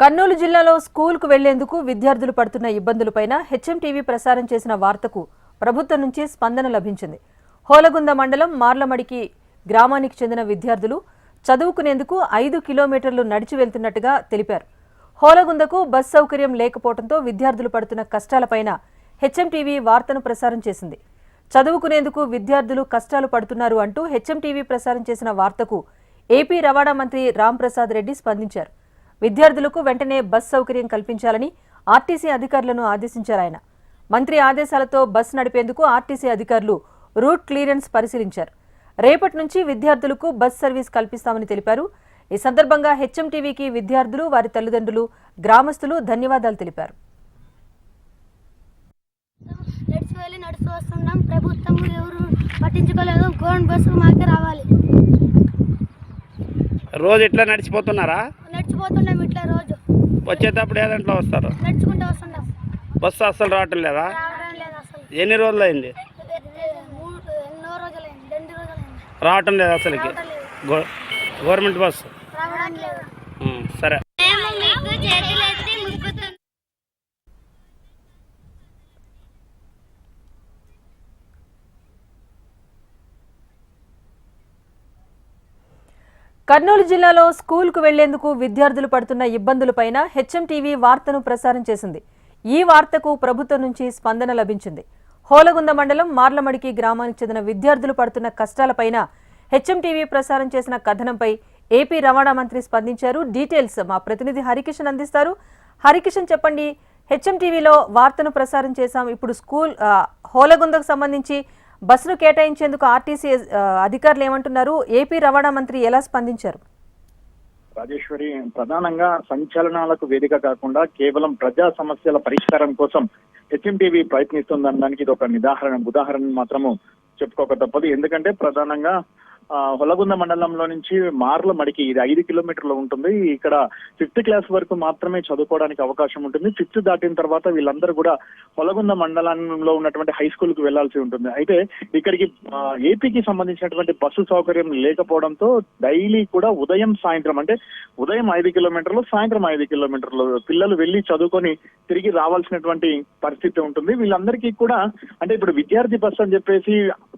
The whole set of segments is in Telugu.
కర్నూలు జిల్లాలో స్కూల్కు వెళ్ళేందుకు విద్యార్థులు పడుతున్న ఇబ్బందులపైన హెచ్ఎంటీవీ ప్రసారం చేసిన వార్తకు ప్రభుత్వం నుంచి స్పందన లభించింది. హోలగుంద మండలం మార్లమడికి గ్రామానికి చెందిన విద్యార్థులు చదువుకునేందుకు ఐదు కిలోమీటర్లు నడిచి వెళ్తున్నట్టుగా తెలిపారు. హోలగుందకు బస్ సౌకర్యం లేకపోవడంతో విద్యార్థులు పడుతున్న కష్టాలపైన హెచ్ఎంటీవీ వార్తను ప్రసారం చేసింది. చదువుకునేందుకు విద్యార్థులు కష్టాలు పడుతున్నారు అంటూ హెచ్ఎంటీవీ ప్రసారం చేసిన వార్తకు ఏపీ రవాణా మంత్రి రాంప్రసాద్ రెడ్డి స్పందించారు. విద్యార్థులకు వెంటనే బస్ సౌకర్యం కల్పించాలని ఆర్టీసీ అధికారులను ఆదేశించారు ఆయన. మంత్రి ఆదేశాలతో బస్ నడిపేందుకు ఆర్టీసీ అధికారులు రూట్ క్లియరెన్స్ పరిశీలించారు. రేపటి నుంచి విద్యార్థులకు బస్ సర్వీస్ కల్పిస్తామని తెలిపారు. ఈ సందర్భంగా హెచ్ఎం టీవీకి విద్యార్థులు వారి తల్లిదండ్రులు గ్రామస్తులు ధన్యవాదాలు తెలిపారు. నడిచి వెళ్ళి నడుస్తూ వస్తున్నాం. ప్రభుత్వం ఎవరు పట్టించుకోలేదు. గవర్నమెంట్ బస్సు మాకే రావాలి. రోజు ఇట్లా నడిచిపోతున్నారా? నడిచిపోతున్నాం ఇట్లా రోజు. వచ్చేటప్పుడు ఏ దాంట్లో వస్తారు? నడుచుకుంటూ వస్తున్నాం. బస్సు అస్సలు రావటం లేదా? రావడం లేదు అసలు. ఎన్ని రోజులు అయింది ఎన్నో రోజులైంది రెండు రోజులైంది. రావటం లేదు అసలుకి. Government bus. రావడం లేదు. ఉం, సరే. మేము మీకు చేతులెత్తి కర్నూలు జిల్లాలో స్కూల్కు వెళ్ళేందుకు విద్యార్థులు పడుతున్న ఇబ్బందులపైన హెచ్ఎంటీవీ వార్తను ప్రసారం చేసింది. ఈ వార్తకు ప్రభుత్వం నుంచి స్పందన లభించింది. హోలగుంద మండలం మార్లమడికి గ్రామానికి చెందిన విద్యార్థులు పడుతున్న కష్టాలపైన హెచ్ఎంటీవీ ప్రసారం చేసిన కథనంపై ఏపీ రవాణా మంత్రి స్పందించారు. డీటెయిల్స్ మా ప్రతినిధి హరికిషన్ అందిస్తారు. హరికిషన్ చెప్పండి హెచ్ఎంటీవీలో వార్తను ప్రసారం చేశాం. ఇప్పుడు స్కూల్ హోలగుందకు సంబంధించి బస్సును కేటాయించేందుకు ఆర్టీసీ అధికారులు ఏమంటున్నారు? ఏపీ రవాణా మంత్రి ఎలా స్పందించారు? రాజేశ్వరి ప్రధానంగా సంచలనాలకు వేదిక కాకుండా కేవలం ప్రజా సమస్యల పరిష్కారం కోసం హెచ్ఎంటీవీ ప్రయత్నిస్తుందనడానికి ఇది ఒక నిదాహరణ ఉదాహరణ మాత్రము చెప్పుకోక తప్పదు. ఎందుకంటే ప్రధానంగా హొలగుంద మండలంలో నుంచి మార్ల మడికి ఇది ఐదు కిలోమీటర్లు ఉంటుంది. ఇక్కడ ఫిఫ్త్ క్లాస్ వరకు మాత్రమే చదువుకోవడానికి అవకాశం ఉంటుంది. ఫిఫ్త్ దాటిన తర్వాత వీళ్ళందరూ కూడా హొలగుంద మండలంలో ఉన్నటువంటి హై స్కూల్కు వెళ్ళాల్సి ఉంటుంది. అయితే ఇక్కడికి ఏపీకి సంబంధించినటువంటి బస్సు సౌకర్యం లేకపోవడంతో డైలీ కూడా ఉదయం సాయంత్రం అంటే ఉదయం ఐదు కిలోమీటర్లు సాయంత్రం ఐదు కిలోమీటర్లు పిల్లలు వెళ్ళి చదువుకొని తిరిగి రావాల్సినటువంటి పరిస్థితి ఉంటుంది. వీళ్ళందరికీ కూడా అంటే ఇప్పుడు విద్యార్థి బస్సు అని చెప్పేసి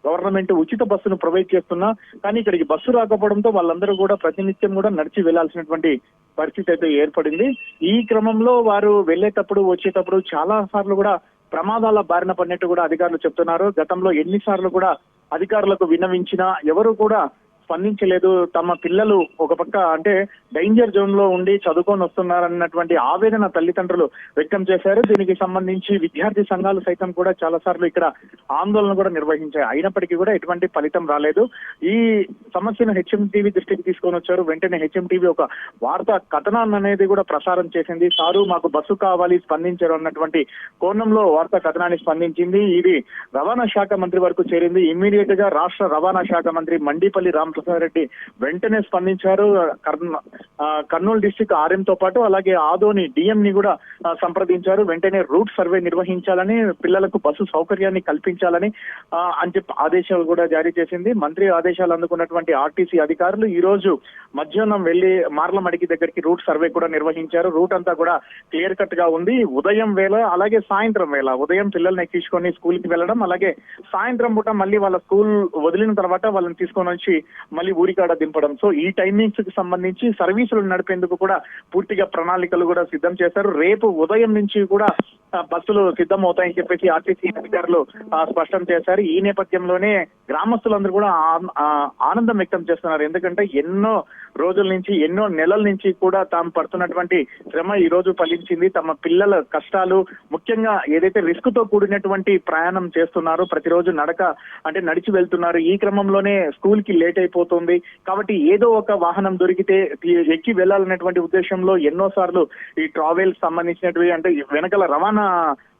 గవర్నమెంట్ ఉచిత బస్సును ప్రొవైడ్ చేస్తున్నా కానీ ఇక్కడికి బస్సు రాకపోవడంతో వాళ్ళందరూ కూడా ప్రతినిత్యం కూడా నడిచి వెళ్ళాల్సినటువంటి పరిస్థితి అయితే ఏర్పడింది. ఈ క్రమంలో వారు వెళ్ళేటప్పుడు వచ్చేటప్పుడు చాలా సార్లు కూడా ప్రమాదాల బారిన పడినట్టు కూడా అధికారులు చెప్తున్నారు. గతంలో ఎన్నిసార్లు కూడా అధికారులకు విన్నవించినా ఎవరు కూడా స్పందించలేదు. తమ పిల్లలు ఒక పక్క అంటే డేంజర్ జోన్లో ఉండి చదువుకొని వస్తున్నారన్నటువంటి ఆవేదన తల్లిదండ్రులు వ్యక్తం చేశారు. దీనికి సంబంధించి విద్యార్థి సంఘాలు సైతం కూడా చాలా సార్లు ఇక్కడ ఆందోళన కూడా నిర్వహించాయి. అయినప్పటికీ కూడా ఎటువంటి ఫలితం రాలేదు. ఈ సమస్యను హెచ్ఎంటీవీ దృష్టికి తీసుకొని వచ్చారు. వెంటనే హెచ్ఎంటీవీ ఒక వార్తా కథనాన్ని అనేది కూడా ప్రసారం చేసింది. సారు మాకు బస్సు కావాలి స్పందించారు అన్నటువంటి కోణంలో వార్తా కథనాన్ని స్పందించింది. ఇది రవాణా శాఖ మంత్రి వరకు చేరింది. ఇమ్మీడియట్గా రాష్ట్ర రవాణా శాఖ మంత్రి మండిపల్లి రామ్ రామప్రసాద్ రెడ్డి వెంటనే స్పందించారు. ఆ, కర్నూలు డిస్టిక్ ఆర్ఎం తో పాటు అలాగే ఆదోని డిఎం ని కూడా సంప్రదించారు. వెంటనే రూట్ సర్వే నిర్వహించాలని పిల్లలకు బస్సు సౌకర్యాన్ని కల్పించాలని అని చెప్పి ఆదేశాలు కూడా జారీ చేసింది. మంత్రి ఆదేశాలు అందుకున్నటువంటి ఆర్టీసీ అధికారులు ఈ రోజు మధ్యాహ్నం వెళ్ళి మార్లమడికి దగ్గరికి రూట్ సర్వే కూడా నిర్వహించారు. రూట్ అంతా కూడా క్లియర్ కట్గా ఉంది. ఉదయం వేళ అలాగే సాయంత్రం వేళ ఉదయం పిల్లల్ని ఎక్కించుకొని స్కూల్కి వెళ్ళడం అలాగే సాయంత్రం పూట మళ్ళీ వాళ్ళ స్కూల్ వదిలిన తర్వాత వాళ్ళని తీసుకొని వచ్చి మళ్ళీ ఊరికాడ దింపడం. సో ఈ టైమింగ్స్కి సంబంధించి సర్వీసులు నడిపేందుకు కూడా పూర్తిగా ప్రణాళికలు కూడా సిద్ధం చేశారు. రేపు ఉదయం నుంచి కూడా బస్సులు సిద్ధం అవుతాయని చెప్పేసి ఆర్టీసీ అధికారులు స్పష్టం చేశారు. ఈ నేపథ్యంలోనే గ్రామస్తులందరూ కూడా ఆ, ఆనందం వ్యక్తం చేస్తున్నారు. ఎందుకంటే ఎన్నో రోజుల నుంచి ఎన్నో నెలల నుంచి కూడా తాము పడుతున్నటువంటి శ్రమ ఈ రోజు ఫలించింది. తమ పిల్లల కష్టాలు ముఖ్యంగా ఏదైతే రిస్క్తో కూడినటువంటి ప్రయాణం చేస్తున్నారో ప్రతిరోజు నడక అంటే నడిచి వెళ్తున్నారు. ఈ క్రమంలోనే స్కూల్కి లేట్ అయిపోతుంది. కాబట్టి ఏదో ఒక వాహనం దొరికితే ఎక్కి వెళ్ళాలనేటువంటి ఉద్దేశంలో ఎన్నో సార్లు ఈ ట్రావెల్ సంబంధించినటువంటి అంటే వెనకల రవాణా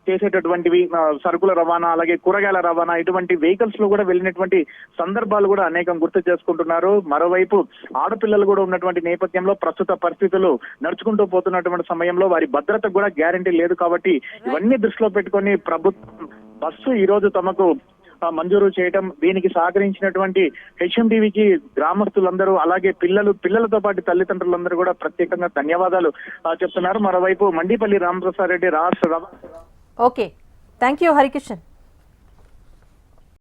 చేసేటటువంటివి సరుకుల రవాణా అలాగే కూరగాయల రవాణా ఇటువంటి వెహికల్స్లో కూడా వెళ్ళినటువంటి సందర్భాలు కూడా అనేకం గుర్తు చేసుకుంటున్నారు. మరోవైపు ఆడపిల్లలు కూడా ఉన్నటువంటి నేపథ్యంలో ప్రస్తుత పరిస్థితులు నడుచుకుంటూ పోతున్నటువంటి సమయంలో వారి భద్రత కూడా గ్యారంటీ లేదు కాబట్టి ఇవన్నీ దృష్టిలో పెట్టుకొని ప్రభుత్వం బస్సు ఈ రోజు తమకు మంజూరు చేయటం దీనికి సహకరించినటువంటి హెచ్ఎం టీవీకి గ్రామస్తులందరూ అలాగే పిల్లలు పిల్లలతో పాటు తల్లిదండ్రులందరూ కూడా ప్రత్యేకంగా ధన్యవాదాలు చెప్తున్నారు. మరోవైపు మండిపల్లి రామప్రసాద్ రెడ్డి రాష్ట్ర Okay. Thank you, Harikishan.